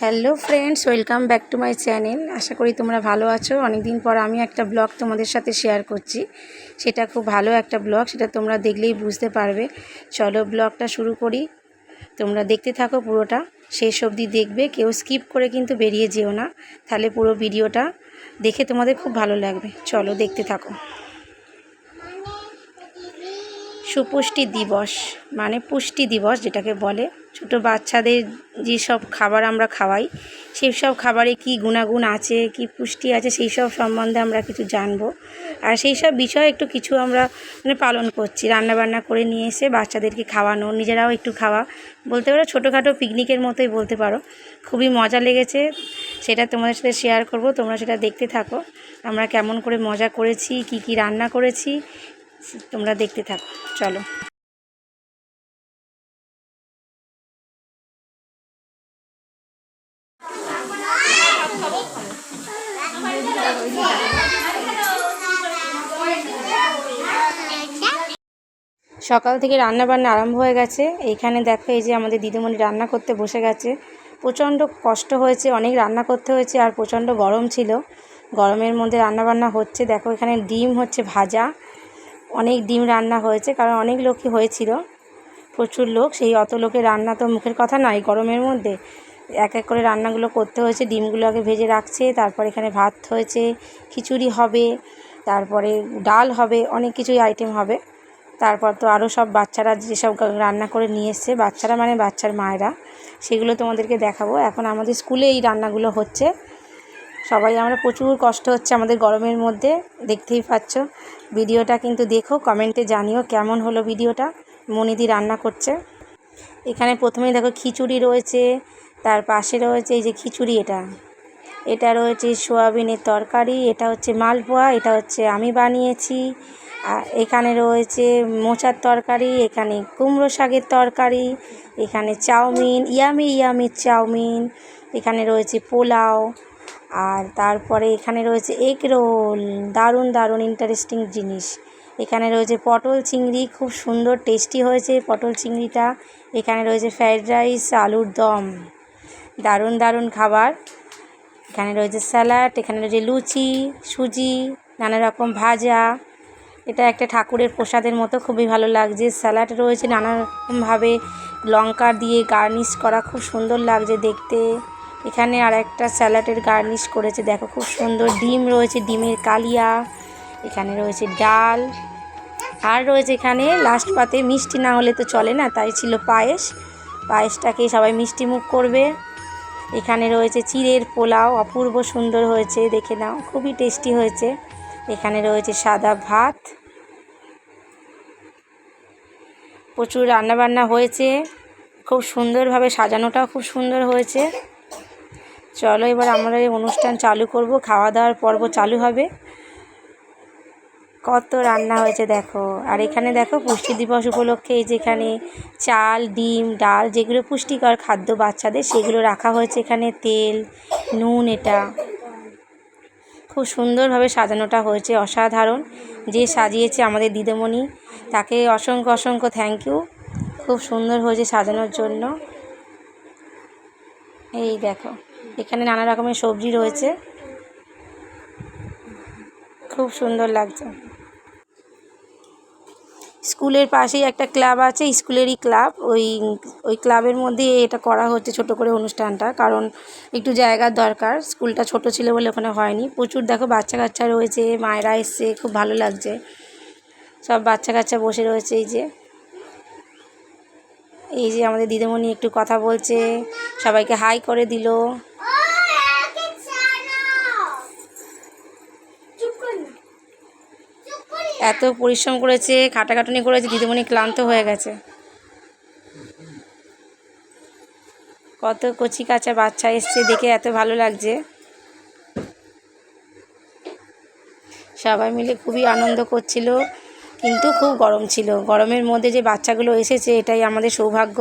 Hello friends welcome back to my channel আশা করি তোমরা ভালো আছো। অনেক দিন পর আমি একটা ব্লগ তোমাদের সাথে শেয়ার করছি। সেটা খুব ভালো একটা ব্লগ সেটা তোমরা দেখলেই বুঝতে পারবে। চলো ব্লগটা শুরু করি। তোমরা দেখতে থাকো পুরোটা। শেষ অবধি দেখবে। কেউ স্কিপ করে কিন্তু বেরিয়ে যেও না। তাহলে পুরো ভিডিওটা দেখে তোমাদের খুব ভালো লাগবে। চলো দেখতে থাকো। সুপুষ্টি দিবস মানে পুষ্টি দিবস যেটাকে বলে। ছোট বাচ্চাদের যেসব খাবার আমরা খাওয়াই সেই সব খাবারে কি গুণাগুণ আছে, কি পুষ্টি আছে সেই সব সম্বন্ধে আমরা কিছু জানব। আর সেই সব বিষয়ে একটু কিছু আমরা মানে পালন করছি, রান্নাবান্না করে নিয়ে এসে বাচ্চাদেরকে খাওয়ানো, নিজেরাও একটু খাওয়া। বলতে পারো ছোটোখাটো পিকনিকের মতোই বলতে পারো। খুবই মজা লেগেছে, সেটা তোমাদের সাথে শেয়ার করব, তোমরা সেটা দেখতে থাকো। আমরা কেমন করে মজা করেছি, কি কি রান্না করেছি তোমরা দেখতে থাকো, চলো। সকাল থেকে রান্না বান্না আরম্ভ হয়ে গেছে। এইখানে দেখো এই যে আমাদের দিদিমণি রান্না করতে বসে গেছে। প্রচণ্ড কষ্ট হয়েছে, অনেক রান্না করতে হয়েছে আর প্রচণ্ড গরম ছিল। গরমের মধ্যে রান্না বান্না হচ্ছে। দেখো এখানে ডিম হচ্ছে ভাজা। অনেক ডিম রান্না হয়েছে, কারণ অনেক লোকই হয়েছিল। প্রচুর লোক, সেই অত লোকের রান্না তো মুখের কথা নয়, গরমের মধ্যে। এক এক করে রান্নাগুলো করতে হয়েছে, ডিমগুলো আগে ভেজে রাখছে, তারপর এখানে ভাত হয়েছে, খিচুড়ি হবে, তারপরে ডাল হবে, অনেক কিছুই আইটেম হবে। তারপর তো আরও সব বাচ্চারা যেসব রান্না করে নিয়ে এসছে, বাচ্চারা মানে বাচ্চার মায়েরা, সেগুলো তোমাদেরকে দেখাবো। এখন আমাদের স্কুলে এই রান্নাগুলো হচ্ছে। সবাই আমরা প্রচুর কষ্ট হচ্ছে আমাদের গরমের মধ্যে, দেখতেই পাচ্ছ। ভিডিওটা কিন্তু দেখো, কমেন্টে জানিও কেমন হলো ভিডিওটা। মনিদি রান্না করছে। এখানে প্রথমেই দেখো খিচুড়ি রয়েছে, তার পাশে রয়েছে এই যে খিচুড়ি এটা। এটা রয়েছে সোয়াবিনের তরকারি, এটা হচ্ছে মালপোয়া, এটা হচ্ছে আমি বানিয়েছি। আর এখানে রয়েছে মোচার তরকারি, এখানে কুমড়ো শাকের তরকারি, এখানে চাউমিন, ইয়ামি ইয়ামি চাউমিন, এখানে রয়েছে পোলাও। আর তারপরে এখানে রয়েছে এগ রোল দারুণ দারুণ ইন্টারেস্টিং জিনিস। এখানে রয়েছে পটল চিংড়ি, খুব সুন্দর টেস্টি হয়েছে পটল চিংড়িটা। এখানে রয়েছে ফ্রাইড রাইস আলুর দম। দারুণ দারুণ খাবার। এখানে রয়েছে স্যালাড এখানে রয়েছে লুচি, সুজি, নানা রকম ভাজা। এটা একটা ঠাকুরের প্রসাদের মতো খুবই ভালো লাগছে। স্যালাড রয়েছে নানা রকমভাবে, লঙ্কা দিয়ে গার্নিশ করা খুব সুন্দর লাগছে দেখতে। এখানে আর একটা স্যালাডের গার্নিশ করেছে। দেখো খুব সুন্দর ডিম রয়েছে, ডিমের কালিয়া, এখানে রয়েছে ডাল, আর রয়েছে এখানে লাস্ট পাতে মিষ্টি না হলে তো চলে না, তাই ছিল পায়েস। পায়েসটাকে সবাই মিষ্টি মুখ করবে। এখানে রয়েছে চিড়ের পোলাও, অপূর্ব সুন্দর হয়েছে, দেখে নাও, খুবই টেস্টি হয়েছে। এখানে রয়েছে সাদা ভাত। প্রচুর রান্নাবান্না হয়েছে, খুব সুন্দরভাবে সাজানোটাও খুব সুন্দর হয়েছে। চলো এবার আমরা এই অনুষ্ঠান চালু করব। খাওয়া দাওয়ার পর্ব চালু হবে। কত রান্না হয়েছে দেখো। আর এখানে দেখো পুষ্টি দিবস উপলক্ষে এই যেখানে চাল, ডিম, ডাল যেগুলো পুষ্টিকর খাদ্য বাচ্চাদের, সেগুলো রাখা হয়েছে এখানে। তেল, নুন এটা। খুব সুন্দরভাবে সাজানোটা হয়েছে, অসাধারণ। যে সাজিয়েছে আমাদের দিদিমণি, তাকে অসংখ্য অসংখ্য থ্যাংক ইউ খুব সুন্দর হয়েছে সাজানোর জন্য। এই দেখো। এখানে নানা রকমের সবজি রয়েছে। খুব সুন্দর লাগছে। স্কুলের পাশেই একটা ক্লাব আছে, স্কুলেরই ক্লাব। ওই ওই ক্লাবের মধ্যে এটা করা হচ্ছে ছোট করে অনুষ্ঠানটা, কারণ একটু জায়গার দরকার। স্কুলটা ছোট ছিল বলে ওখানে হয়নি। প্রচুর দেখো বাচ্চা কাচ্চা রয়েছে, মায়েরা এসছে, খুব ভালো লাগছে। সব বাচ্চা কাচ্চা বসে রয়েছে এই যে। এই যে আমাদের দিদিমণি একটু কথা বলছে, সবাইকে হাই করে দিল। এত পরিশ্রম করেছে, খাটাখাটুনি করেছে, দিদিমণি ক্লান্ত হয়ে গেছে। কত কচি কাঁচা বাচ্চা এসছে, দেখে এত ভালো লাগছে। সবাই মিলে খুবই আনন্দ করছিল, কিন্তু খুব গরম ছিল। গরমের মধ্যে যে বাচ্চাগুলো এসেছে, এটাই আমাদের সৌভাগ্য।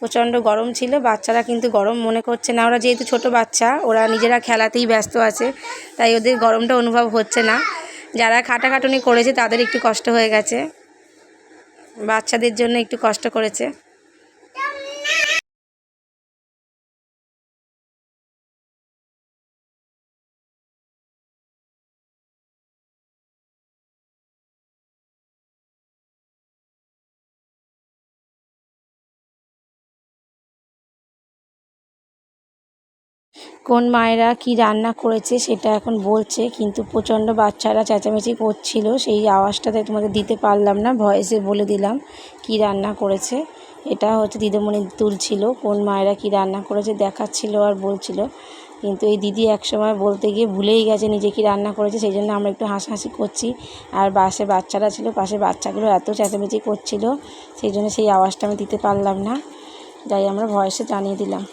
প্রচণ্ড গরম ছিল, বাচ্চারা কিন্তু গরম মনে করছে না। ওরা যেহেতু ছোট বাচ্চা, ওরা নিজেরা খেলাতেই ব্যস্ত আছে, তাই ওদের গরমটা অনুভব হচ্ছে না। যারা খাটাখাটুনি করেছে তাদের একটু কষ্ট হয়ে গেছে। বাচ্চাদের জন্য একটু কষ্ট করেছে। কোন মায়েরা কি রান্না করেছে সেটা এখন বলছে, কিন্তু প্রচণ্ড বাচ্চারা চেঁচামেচি করছিল, সেই আওয়াজটাতে তোমাদের দিতে পারলাম না, ভয়েসে বলে দিলাম কি রান্না করেছে। এটা হচ্ছে দিদিমণি তুলছিল কোন মায়েরা কি রান্না করেছে দেখাচ্ছিল আর বলছিল, কিন্তু এই দিদি একসময় বলতে গিয়ে ভুলেই গেছে নিজে কি রান্না করেছে, সেই জন্য আমরা একটু হাসাহাসি করছি। আর পাশে বাচ্চারা ছিল, পাশে বাচ্চাগুলো এত চেঁচামেচি করছিল, সেই জন্য সেই আওয়াজটা আমি দিতে পারলাম না। তাই আমরা ভয়েসে জানিয়ে দিলাম।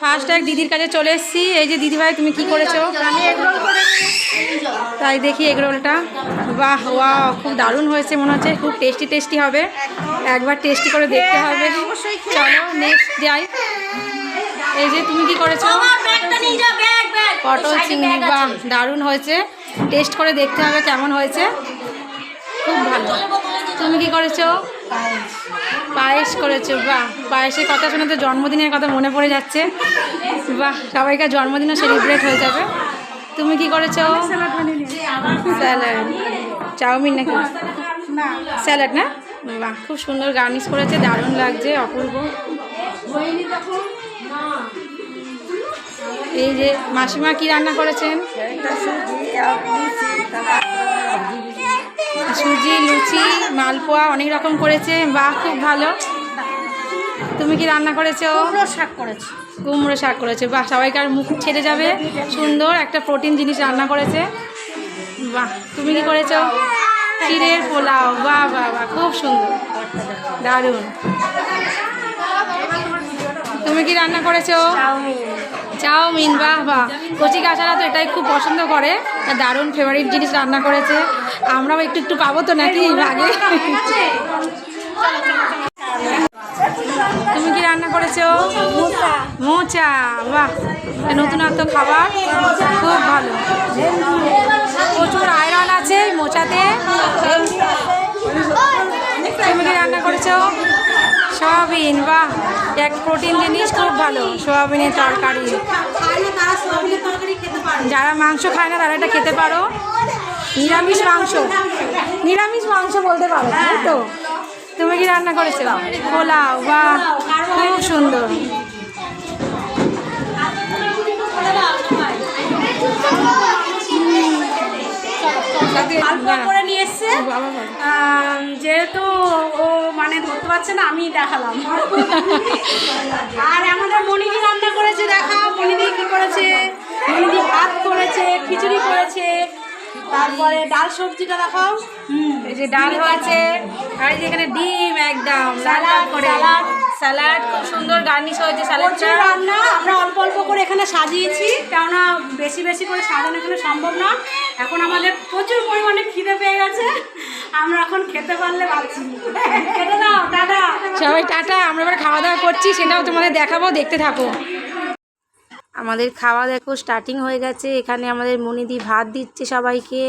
ফার্স্ট এক দিদির কাছে চলে এসেছি। এই যে দিদিভাই তুমি কি করেছ? তাই দেখি এগরোলটা বাহ ওয়াও খুব দারুণ হয়েছে মনে হচ্ছে খুব টেস্টি টেস্টি হবে। একবার টেস্টি করে দেখতে হবে। চলো নেক্সট যাই। এই যে তুমি কি করেছ? পটল চিংড়ি বাহ দারুণ হয়েছে। টেস্ট করে দেখতে হবে কেমন হয়েছে। খুব ভালো। তুমি কি করেছ? পায়েস করেছ, বাহ। পায়েসের কথা শুনে তো জন্মদিনের কথা মনে পড়ে যাচ্ছে। বাহ, সবাইকার জন্মদিনও সেলিব্রেট হয়ে যাবে। তুমি কি করেছ? স্যালাড চাউমিন নাকি? স্যালাড না? বাহ, খুব সুন্দর গার্নিশ করেছে, দারুণ লাগছে, অপূর্ব। এই যে মাসিমা কি রান্না করেছেন? সুজি লুচি মালপোয়া অনেক রকম করেছে। বাহ খুব ভালো। তুমি কি রান্না করেছ? শাক করেছি। কুমড়ো শাক করেছে। বাহ সবাইকার মুখ ছেড়ে যাবে। সুন্দর একটা প্রোটিন জিনিস রান্না করেছে। বাহ তুমি কি করেছ? ক্ষীরের পোলাও। বাহ বাহ বাহ খুব সুন্দর। দারুণ। তুমি কি রান্না করেছ? চাউমিন বাহ বাহ। কচি কাঁচারা তো এটাই খুব পছন্দ করে। দারুণ ফেভারিট জিনিস রান্না করেছে। আমরাও একটু একটু পাবো তো নাকি আগে? তুমি কি রান্না করেছ? মোচা। বাহ। নতুনত্ব খাবার। খুব ভালো। প্রচুর আয়রন আছে মোচাতে। তুমি কি রান্না করেছ? সয়াবিন বাহ। এক প্রোটিন জিনিস খুব ভালো সয়াবিনের তরকারি। যারা মাংস খায় না তারা এটা খেতে পারো। নিরামিষ মাংস। নিরামিষ মাংস বলতে পারো তাই তো? তুমি কি রান্না করেছ? পোলাও বাহ খুব সুন্দর। করে নিয়ে এসছে যেহেতু ও মানে ধরতে পারছে না আমি দেখালাম। আর আমাদের তারপরে ডাল সবজিটা দেখাও। এই যে ডাল হয়েছে আর এই যে এখানে ডিম একদম লাল করে। স্যালাড। খুব সুন্দর গার্নিশ হয়েছে স্যালাডটা রান্না আমরা অল্প অল্প করে এখানে সাজিয়েছি কেননা বেশি বেশি করে সাজানো এখানে সম্ভব না এখন আমাদের প্রচুর পরিমাণে খিদে পেয়ে গেছে আমরা এখন খেতে পারলে পাচ্ছি খেতে দাও টাটা। সবাই টাটা আমরা এবার খাওয়া দাওয়া করছি সেটাও তোমাদের দেখাবো দেখতে থাকো। আমাদের খাওয়া দেখো স্টার্টিং হয়ে গেছে। এখানে আমাদের মনিদি ভাত দিচ্ছে সবাইকে।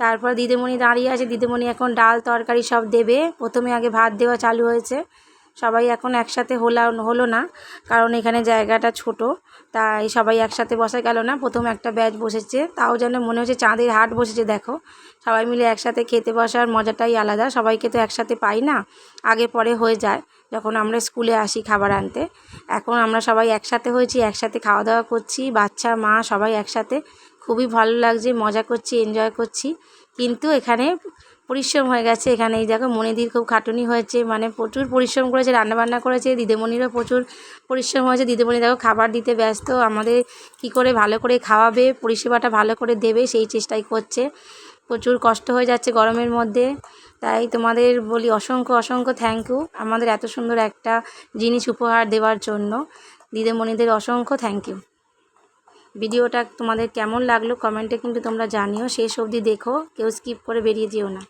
তারপর দিদিমণি দাঁড়িয়ে আছে। দিদিমণি এখন ডাল, তরকারি সব দেবে। প্রথমে আগে ভাত দেওয়া চালু হয়েছে। সবাই এখন একসাথে হলা হলো না, কারণ এখানে জায়গাটা ছোট। তাই সবাই একসাথে বসা গেল না, প্রথম একটা ব্যাচ বসেছে, তাও যেন মনে হচ্ছে চাঁদের হাট বসেছে, দেখো। সবাই মিলে একসাথে খেতে বসার মজাটাই আলাদা, সবাইকে তো একসাথে পাই না, আগে পরে হয়ে যায়, যখন আমরা স্কুলে আসি খাবার আনতে। এখন আমরা সবাই একসাথে হয়েছি, একসাথে খাওয়া দাওয়া করছি, বাচ্চা, মা, সবাই একসাথে। খুবই ভালো লাগছে, মজা করছি এনজয় করছি। কিন্তু এখানে পরিশ্রম হয়ে গেছে। এখানে এই দেখো মনিদির খুব খাটুনি হয়েছে মানে প্রচুর পরিশ্রম করেছে, রান্নাবান্না করেছে, দিদিমণিরও প্রচুর পরিশ্রম হয়েছে। দিদিমণি দেখো খাবার দিতে ব্যস্ত, আমাদের কি করে ভালো করে খাওয়াবে, পরিষেবাটা ভালো করে দেবে, সেই চেষ্টাই করছে। প্রচুর কষ্ট হয়ে যাচ্ছে গরমের মধ্যে। তাই তোমাদের বলি অসংখ্য অসংখ্য থ্যাংক ইউ আমাদের এত সুন্দর একটা জিনিস উপহার দেওয়ার জন্য। দিদিমণিদের অসংখ্য থ্যাংক ইউ ভিডিওটা তোমাদের কেমন লাগল কমেন্টে কিন্তু তোমরা জানিও। শেষ অবধি দেখো, কেউ স্কিপ করে বেরিয়ে যেও না।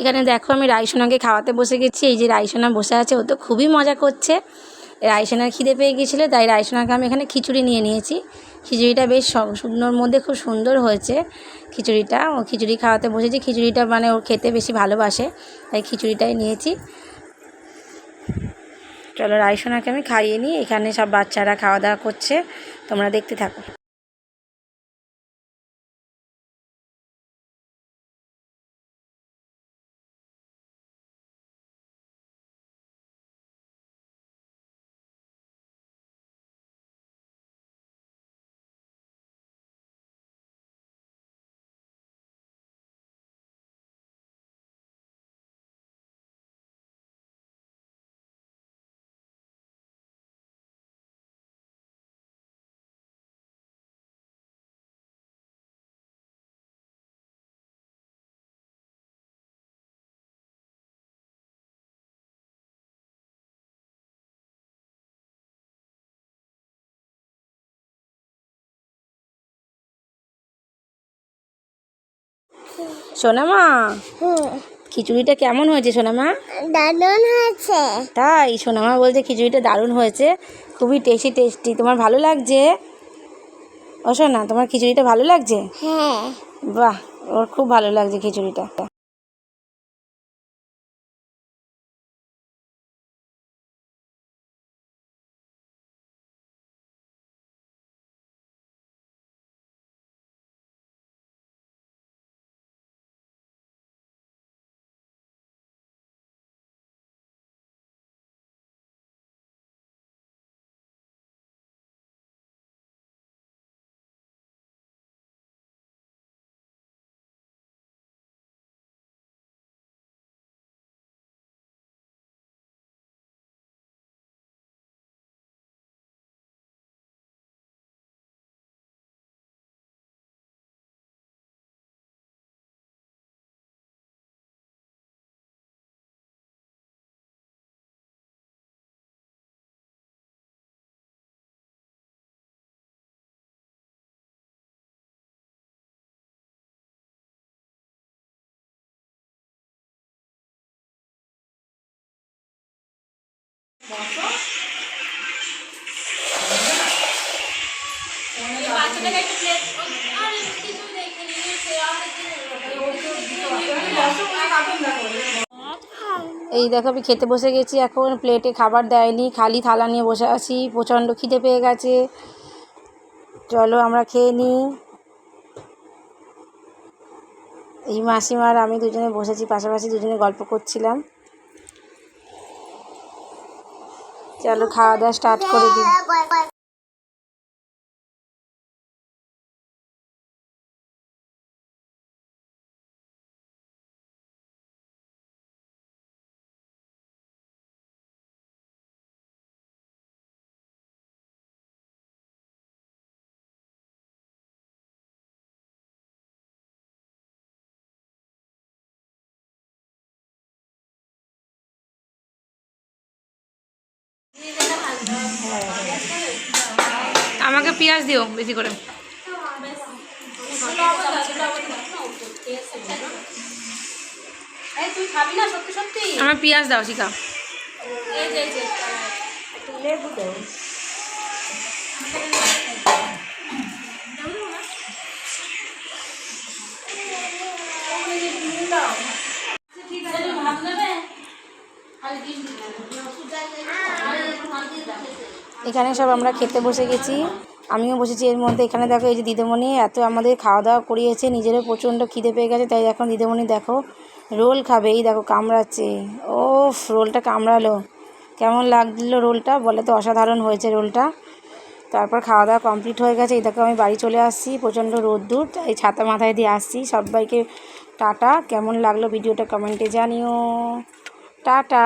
এখানে দেখো আমি রাইসোনাকে খাওয়াতে বসে গেছি। এই যে রাইসোনা বসে আছে, ও তো খুবই মজা করছে। রাইসোনার খিদে পেয়ে গিয়েছিল তাই রাইসোনাকে আমি এখানে খিচুড়ি নিয়ে নিয়েছি। খিচুড়িটা বেশ শুকনোর মধ্যে খুব সুন্দর হয়েছে খিচুড়িটা। ও খিচুড়ি খাওয়াতে বসেছি, খিচুড়িটা মানে ও খেতে বেশি ভালোবাসে, তাই খিচুড়িটাই নিয়েছি। চলো রাইসোনাকে আমি খাইয়ে নিই, এখানে সব বাচ্চারা খাওয়া দাওয়া করছে, তোমরা দেখতে থাকো। সোনামা খিচুড়িটা কেমন হয়েছে সোনামা? দারুণ হয়েছে। তাই সোনামা বলছে খিচুড়িটা দারুণ হয়েছে খুবই টেস্টি টেস্টি তোমার ভালো লাগছে? ও সোনা তোমার খিচুড়িটা ভালো লাগছে? হ্যাঁ। বাহ ওর খুব ভালো লাগছে খিচুড়িটা। এই দেখো, আমি খেতে বসে গেছি এখন। প্লেটে খাবার দেয়নি, খালি থালা নিয়ে বসে আছি। প্রচণ্ড খিদে পেয়ে গেছে। চলো আমরা খেয়ে নিই। এই মাসিমার, আমি দুজনে বসেছি, পাশাপাশি দুজনে গল্প করছিলাম। চলো খাওয়া দাওয়া স্টার্ট করে দিই। আমাকে পেঁয়াজ দিও বেশি করে। এই তুই খাবি না সত্যি সত্যি? আমার পেঁয়াজ দাও শিখা। লেবু যে এখানে সব আমরা খেতে বসে গেছি। আমিও বসেছি এর মধ্যে। এখানে দেখো এই যে দিদিমণি এত আমাদের খাওয়া দাওয়া করিয়েছে। নিজেরও প্রচণ্ড খিদে পেয়ে গেছে, তাই এখন দিদিমণি দেখো রোল খাবে। এই দেখো কামড়াচ্ছে। ও রোলটা কামড়ালো। কেমন লাগল রোলটা? বলে তো অসাধারণ হয়েছে রোলটা। তারপর খাওয়া দাওয়া কমপ্লিট হয়ে গেছে। এই দেখো আমি বাড়ি চলে আসছি। প্রচণ্ড রোদ্দুর এই ছাতা মাথায় দিয়ে আসছি। সবাইকে টাটা। কেমন লাগল ভিডিওটা কমেন্টে জানিও। টাটা।